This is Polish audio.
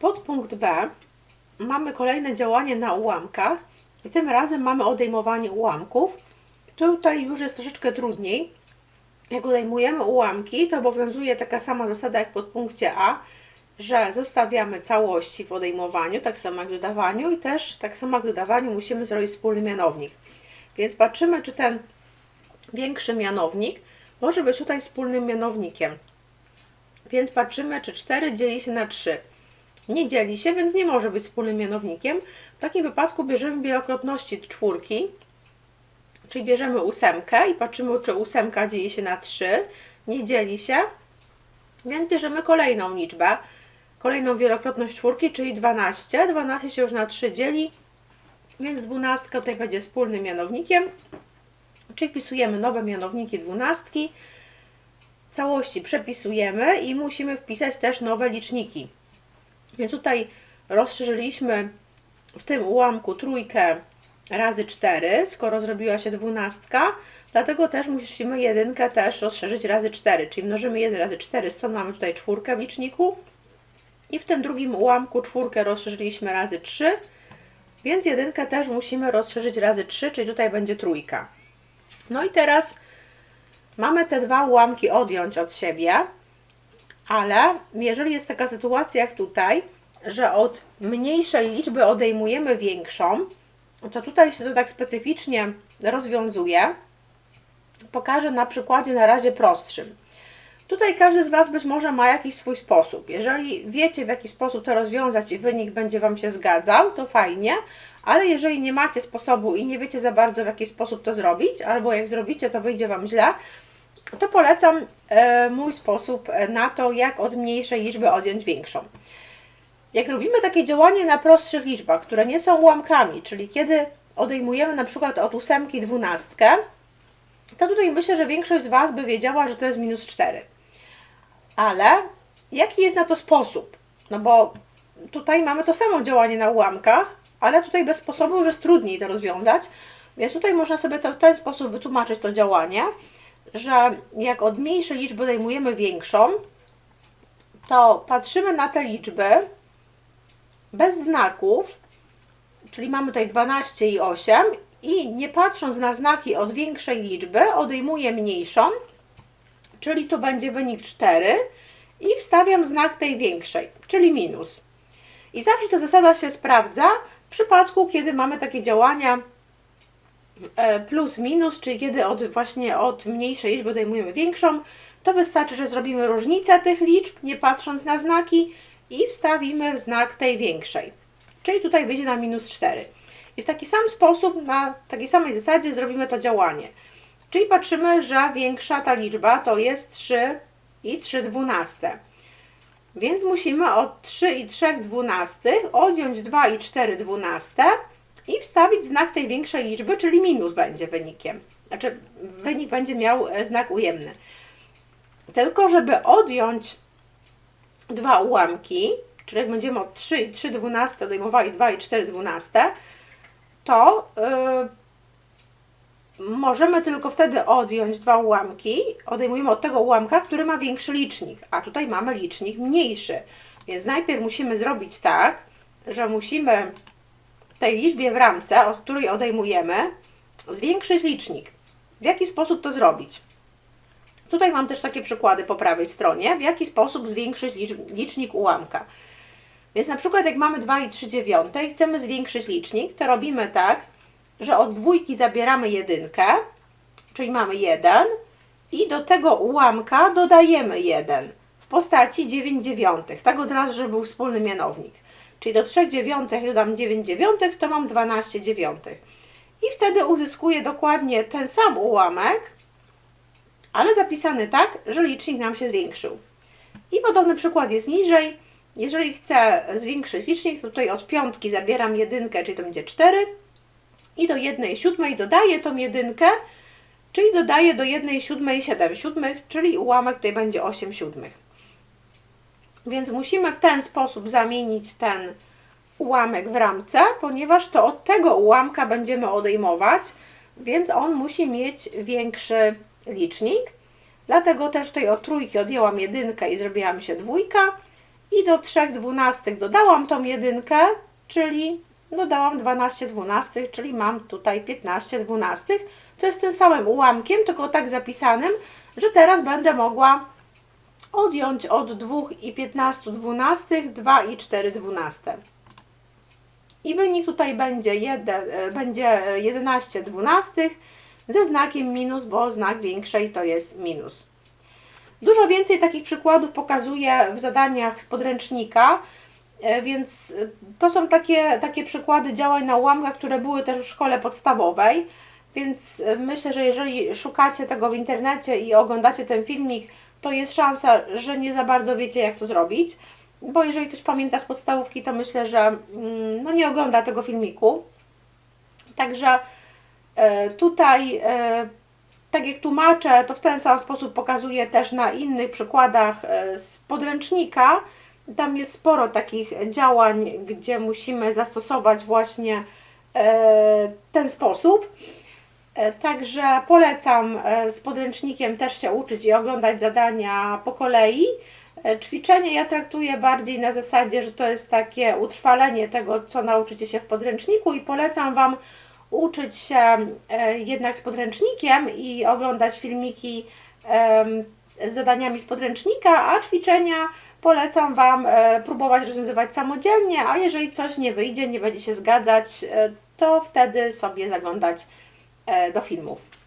Podpunkt B mamy kolejne działanie na ułamkach i tym razem mamy odejmowanie ułamków. Tutaj już jest troszeczkę trudniej. Jak odejmujemy ułamki, to obowiązuje taka sama zasada jak w podpunkcie A, że zostawiamy całości w odejmowaniu, tak samo jak w dodawaniu i też tak samo jak w dodawaniu musimy zrobić wspólny mianownik. Więc patrzymy, czy ten większy mianownik może być tutaj wspólnym mianownikiem. Więc patrzymy, czy 4 dzieli się na 3. Nie dzieli się, więc nie może być wspólnym mianownikiem. W takim wypadku bierzemy wielokrotności czwórki, czyli bierzemy ósemkę i patrzymy, czy ósemka dzieli się na 3. Nie dzieli się, więc bierzemy kolejną liczbę, kolejną wielokrotność czwórki, czyli 12. 12 się już na 3 dzieli, więc 12 tutaj będzie wspólnym mianownikiem. Czyli wpisujemy nowe mianowniki dwunastki, całości przepisujemy i musimy wpisać też nowe liczniki. Więc tutaj rozszerzyliśmy w tym ułamku trójkę razy 4, skoro zrobiła się dwunastka, dlatego też musimy jedynkę też rozszerzyć razy 4, czyli mnożymy 1 razy 4, stąd mamy tutaj czwórkę w liczniku. I w tym drugim ułamku czwórkę rozszerzyliśmy razy 3, więc jedynkę też musimy rozszerzyć razy 3, czyli tutaj będzie trójka. No i teraz mamy te dwa ułamki odjąć od siebie, ale jeżeli jest taka sytuacja jak tutaj, że od mniejszej liczby odejmujemy większą, to tutaj się to tak specyficznie rozwiązuje. Pokażę na przykładzie na razie prostszym. Tutaj każdy z Was być może ma jakiś swój sposób. Jeżeli wiecie w jaki sposób to rozwiązać i wynik będzie Wam się zgadzał, to fajnie, ale jeżeli nie macie sposobu i nie wiecie za bardzo w jaki sposób to zrobić, albo jak zrobicie to wyjdzie Wam źle, to polecam e, mój sposób na to, jak od mniejszej liczby odjąć większą. Jak robimy takie działanie na prostszych liczbach, które nie są ułamkami, czyli kiedy odejmujemy na przykład od ósemki dwunastkę, to tutaj myślę, że większość z Was by wiedziała, że to jest minus 4. Ale jaki jest na to sposób? No bo tutaj mamy to samo działanie na ułamkach, ale tutaj bez sposobu już jest trudniej to rozwiązać. Więc tutaj można sobie to w ten sposób wytłumaczyć to działanie, że jak od mniejszej liczby odejmujemy większą, to patrzymy na te liczby bez znaków, czyli mamy tutaj 12 i 8 i nie patrząc na znaki od większej liczby odejmuję mniejszą, czyli tu będzie wynik 4 i wstawiam znak tej większej, czyli minus. I zawsze ta zasada się sprawdza w przypadku, kiedy mamy takie działania e, plus minus, czyli kiedy od, właśnie od mniejszej liczby odejmujemy większą, to wystarczy, że zrobimy różnicę tych liczb, nie patrząc na znaki i wstawimy znak tej większej. Czyli tutaj wyjdzie na minus 4. I w taki sam sposób, na takiej samej zasadzie zrobimy to działanie. Czyli patrzymy, że większa ta liczba to jest 3 i 3 dwunaste. Więc musimy od 3 i 3 dwunastych odjąć 2 i 4 dwunaste i wstawić znak tej większej liczby, czyli minus będzie wynikiem. Znaczy wynik będzie miał e, znak ujemny. Tylko żeby odjąć dwa ułamki, czyli jak będziemy od 3 i 3 dwunaste odejmowali 2 i 4 dwunaste, to yy, możemy tylko wtedy odjąć dwa ułamki. Odejmujemy od tego ułamka, który ma większy licznik, a tutaj mamy licznik mniejszy. Więc najpierw musimy zrobić tak, że musimy tej liczbie w ramce, od której odejmujemy, zwiększyć licznik. W jaki sposób to zrobić? Tutaj mam też takie przykłady po prawej stronie, w jaki sposób zwiększyć licznik ułamka. Więc na przykład jak mamy 2 i 3 dziewiąte i chcemy zwiększyć licznik, to robimy tak, że od dwójki zabieramy jedynkę, czyli mamy 1 i do tego ułamka dodajemy 1 w postaci 9 dziewiątych, tak od razu, żeby był wspólny mianownik. Czyli do 3 dziewiątych dodam 9 dziewiątych, to mam 12 dziewiątych. I wtedy uzyskuję dokładnie ten sam ułamek, ale zapisany tak, że licznik nam się zwiększył. I podobny przykład jest niżej. Jeżeli chcę zwiększyć licznik, to tutaj od piątki zabieram jedynkę, czyli to będzie 4 i do 1 siódmej dodaję tą jedynkę, czyli dodaję do 1 siódmej 7 siódmych, czyli ułamek tutaj będzie 8 siódmych. Więc musimy w ten sposób zamienić ten ułamek w ramce, ponieważ to od tego ułamka będziemy odejmować, więc on musi mieć większy licznik. Dlatego też tutaj od trójki odjęłam jedynkę i zrobiła mi się dwójka i do 3 dwunastych dodałam tą jedynkę, czyli dodałam 12 dwunastych, czyli mam tutaj 15 dwunastych, co jest tym samym ułamkiem, tylko tak zapisanym, że teraz będę mogła odjąć od 2 i 15 dwunastych 2 i 4 dwunaste. I wynik tutaj będzie, jeden, e, będzie 11 dwunastych ze znakiem minus, bo znak większej to jest minus. Dużo więcej takich przykładów pokazuję w zadaniach z podręcznika, e, więc e, to są takie, takie przykłady działań na ułamkach, które były też w szkole podstawowej. Więc e, myślę, że jeżeli szukacie tego w internecie i oglądacie ten filmik, to jest szansa, że nie za bardzo wiecie, jak to zrobić. Bo jeżeli ktoś pamięta z podstawówki, to myślę, że mm, no nie ogląda tego filmiku. Także tutaj, e, tak jak tłumaczę, to w ten sam sposób pokazuję też na innych przykładach e, z podręcznika. Tam jest sporo takich działań, gdzie musimy zastosować właśnie ten sposób. Także polecam z podręcznikiem też się uczyć i oglądać zadania po kolei. Ćwiczenie ja traktuję bardziej na zasadzie, że to jest takie utrwalenie tego, co nauczycie się w podręczniku i polecam Wam uczyć się jednak z podręcznikiem i oglądać filmiki z zadaniami z podręcznika, a ćwiczenia polecam Wam próbować rozwiązywać samodzielnie, a jeżeli coś nie wyjdzie, nie będzie się zgadzać, to wtedy sobie zaglądać do filmów.